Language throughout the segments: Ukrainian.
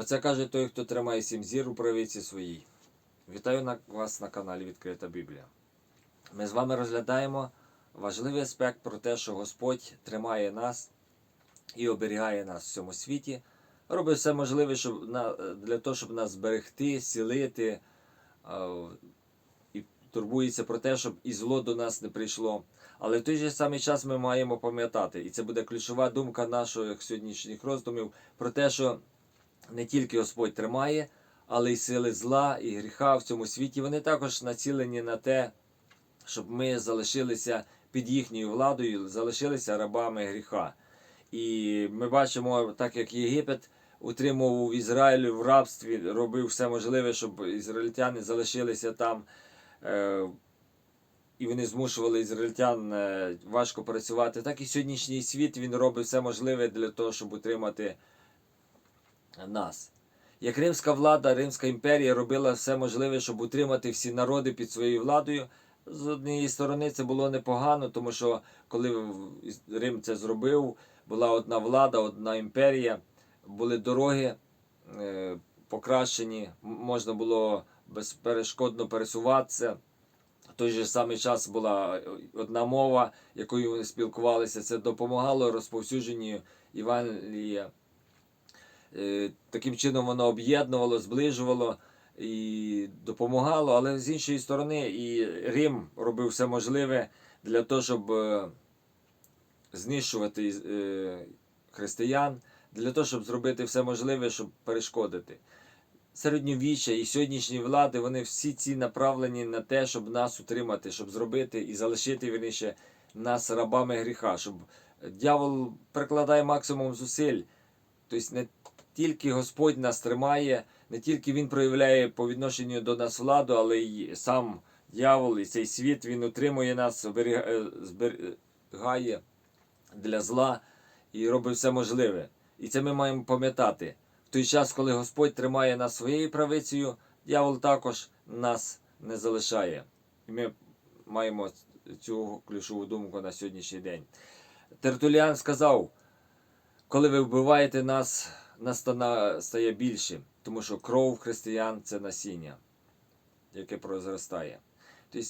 Оце каже той, хто тримає сім зір у правиці своїй. Вітаю вас на каналі Відкрита Біблія. Ми з вами розглядаємо важливий аспект про те, що Господь тримає нас і оберігає нас в цьому світі. Робить все можливе щоб для того, щоб нас зберегти, сілити а, і турбується про те, щоб і зло до нас не прийшло. Але в той же самий час ми маємо пам'ятати, і це буде ключова думка наших сьогоднішніх роздумів про те, що не тільки Господь тримає, але й сили зла і гріха в цьому світі. Вони також націлені на те, щоб ми залишилися під їхньою владою, залишилися рабами гріха. І ми бачимо, так як Єгипет утримував Ізраїль в рабстві, робив все можливе, щоб ізраїльтяни залишилися там. Е, і вони змушували ізраїльтян е, важко працювати. Так і сьогоднішній світ він робить все можливе для того, щоб утримати нас. Як римська влада, Римська імперія робила все можливе, щоб утримати всі народи під своєю владою. З однієї сторони це було непогано, тому що коли Рим це зробив, була одна влада, одна імперія, були дороги е, покращені, можна було безперешкодно пересуватися. В той же самий час була одна мова, якою вони спілкувалися. Це допомагало розповсюдженню Євангелія. Е, Таким чином воно об'єднувало, зближувало і допомагало. Але з іншої сторони, і Рим робив все можливе для того, щоб е, знищувати е, християн, для того, щоб зробити все можливе, щоб перешкодити. Середньовіччя і сьогоднішні влади, вони всі ці направлені на те, щоб нас утримати, щоб зробити і залишити вірніше нас рабами гріха, щоб дьявол прикладає максимум зусиль. Тобто не тільки Господь нас тримає, не тільки Він проявляє по відношенню до нас владу, але й сам дьявол і цей світ він утримує нас, е, зберігає для зла і робить все можливе. І це ми маємо пам'ятати. В той час, коли Господь тримає нас своєю правицею, дьявол також нас не залишає. І ми маємо цю ключову думку на сьогоднішній день. Тертуліан сказав, коли ви вбиваєте нас, нас стає більше, тому що кров християн це насіння, яке прозростає. Тобто,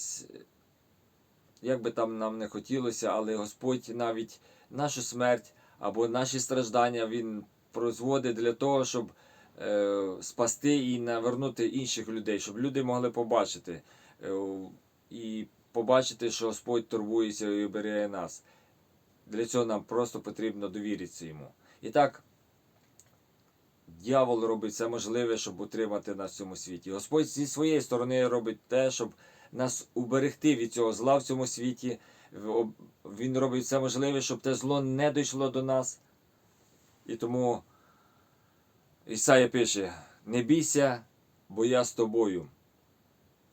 як би там нам не хотілося, але Господь навіть нашу смерть або наші страждання Він прозводить для того, щоб е, спасти і навернути інших людей, щоб люди могли побачити е, і побачити, що Господь турбується і оберігає нас. Для цього нам просто потрібно довіритися йому. І так, дьявол робить все можливе, щоб утримати нас в цьому світі. Господь зі своєї сторони робить те, щоб нас уберегти від цього зла в цьому світі. Він робить все можливе, щоб те зло не дійшло до нас. І тому Ісая пише: не бійся, бо я з тобою.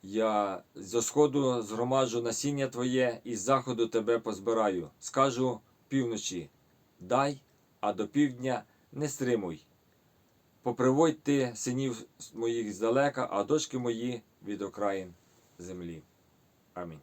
Я зі сходу згромаджу насіння твоє і з заходу тебе позбираю. Скажу півночі, дай, а до півдня не стримуй. Поприводь ти синів моїх здалека, а дочки мої від окраїн землі. Амінь.